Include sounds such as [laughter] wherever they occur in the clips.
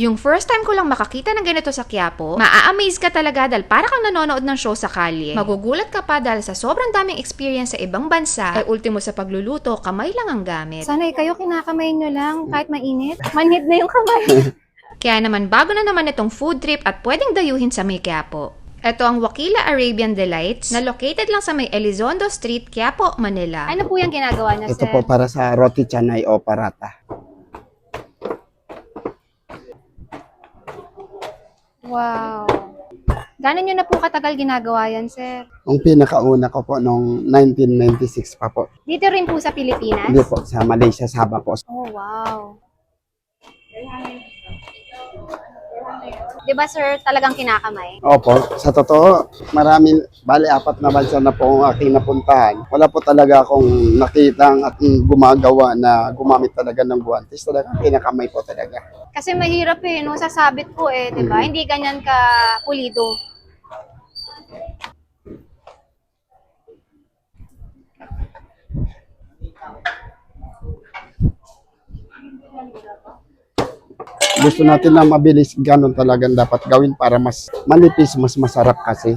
Yung first time ko lang makakita ng ganito sa Quiapo, maa-amaze ka talaga dahil para kang nanonood ng show sa kalye. Magugulat ka pa dahil sa sobrang daming experience sa ibang bansa, ay ultimo sa pagluluto, kamay lang ang gamit. Sanay kayo, kinakamay nyo lang kahit mainit. Manhid na yung kamay. [laughs] Kaya naman bago na naman itong food trip at pwedeng dayuhin sa may Quiapo. Ito ang Wakila Arabian Delights na located lang sa may Elizondo Street, Quiapo, Manila. ano po yung ginagawa niya, Ito sir? po para sa roti canay o parata. Wow. Gano'n nyo na po katagal ginagawa yan, sir? Ang pinakauna ko po noong 1996 pa po. Dito rin po sa Pilipinas? Hindi po, sa Malaysia, Sabah po. Oh, wow. Di ba, sir, talagang kinakamay? Opo, sa totoo, marami, bali apat na bansa na po ang aking napuntahan. Wala po talaga akong nakitang at gumagawa na gumamit talaga ng guwantes. Talaga pinakamay po talaga. Kasi mahirap eh, no? Sasabit po eh, di ba? Mhm. Hindi ganyan ka pulido. Gusto natin na mabilis, ganun talagang dapat gawin para mas manipis, mas masarap kasi.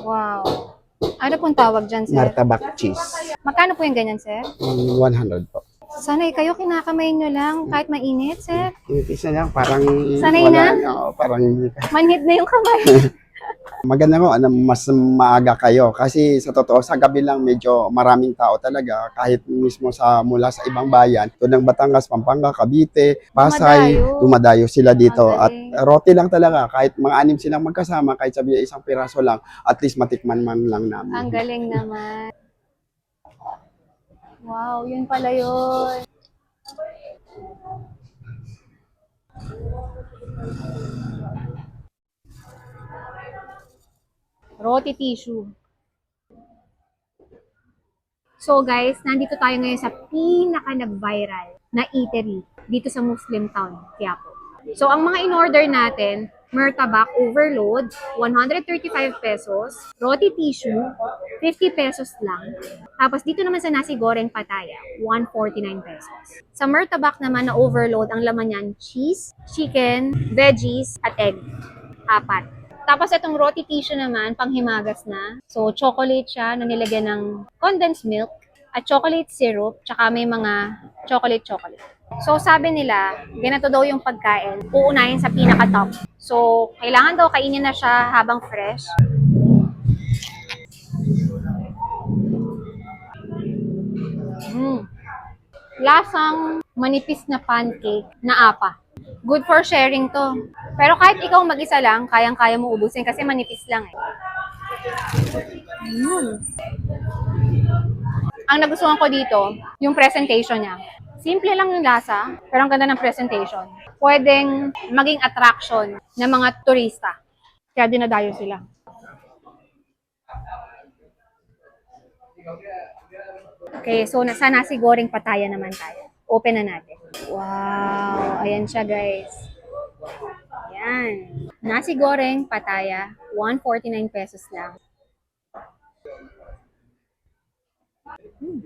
Wow. Ano pong tawag dyan, sir? Martabak cheese. Magkano po yung ganyan, sir? Mm, 100 po. Sanay kayo, kinakamay nyo lang kahit mainit, sir. Nipis na lang, parang Sanay wala, na? oo, parang. Manhid na yung kamay. [laughs] Maganda mo, ano, mas maaga kayo. Kasi sa totoo, sa gabi lang medyo maraming tao talaga. Kahit mismo sa mula sa ibang bayan, tulad ng Batangas, Pampanga, Cavite, Pasay, Dumadayo. dumadayo sila dito. Ang At roti lang talaga, kahit mga anim silang magkasama, kahit sabi isang piraso lang, at least matikman man lang namin. Ang galing naman. Wow, yun pala yun. Roti tissue. So guys, nandito tayo ngayon sa pinaka nag-viral na eatery dito sa Muslim Town, Quiapo. So ang mga in-order natin, Murtabak Overload, 135 pesos. Roti tissue, 50 pesos lang. Tapos dito naman sa nasi goreng pataya, 149 pesos. Sa Murtabak naman na overload, ang laman niyan, cheese, chicken, veggies, at egg. Apat. Tapos itong roti tissue naman, panghimagas na. So, chocolate siya na nilagyan ng condensed milk at chocolate syrup, tsaka may mga chocolate-chocolate. So, sabi nila, ganito daw yung pagkain. Uunahin sa pinaka-top. So, kailangan daw kainin na siya habang fresh. Mm. Lasang manipis na pancake na apa. Good for sharing to. Pero kahit ikaw mag-isa lang, kayang-kaya mo ubusin kasi manipis lang eh. Mm. Ang nagustuhan ko dito, yung presentation niya. Simple lang yung lasa, pero ang ganda ng presentation. Pwedeng maging attraction ng mga turista. Kaya dinadayo sila. Okay, so nasa nasi goreng pataya naman tayo. Open na natin. Wow, ayan siya guys. Ayan. Nasi goreng pataya, 149 pesos lang. Hmm.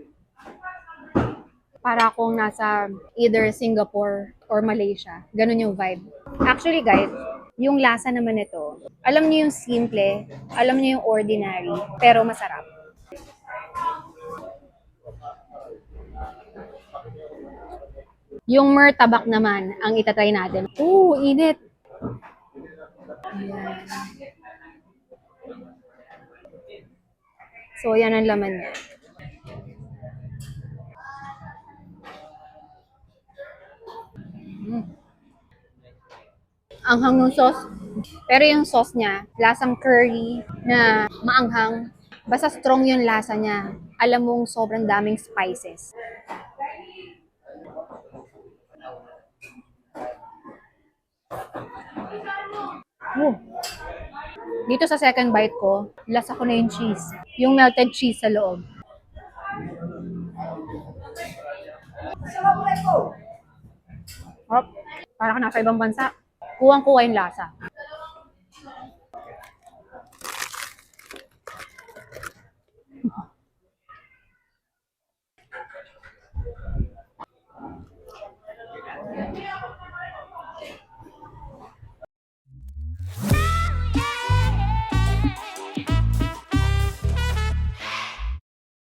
Para akong nasa either Singapore or Malaysia. Ganun yung vibe. Actually guys, yung lasa naman nito, alam niyo yung simple, alam niyo yung ordinary, pero masarap. Yung murtabak naman ang itatry natin. Oo, init. Ayan. So, yan ang laman niya. Mm. Anghang ng sauce. Pero yung sauce niya, lasang curry na maanghang. Basta strong yung lasa niya. Alam mong sobrang daming spices. Dito sa second bite ko, lasa ko na yung cheese. Yung melted cheese sa loob. Sarap. Para ka nasa ibang bansa. Kuwang-kuwa yung lasa.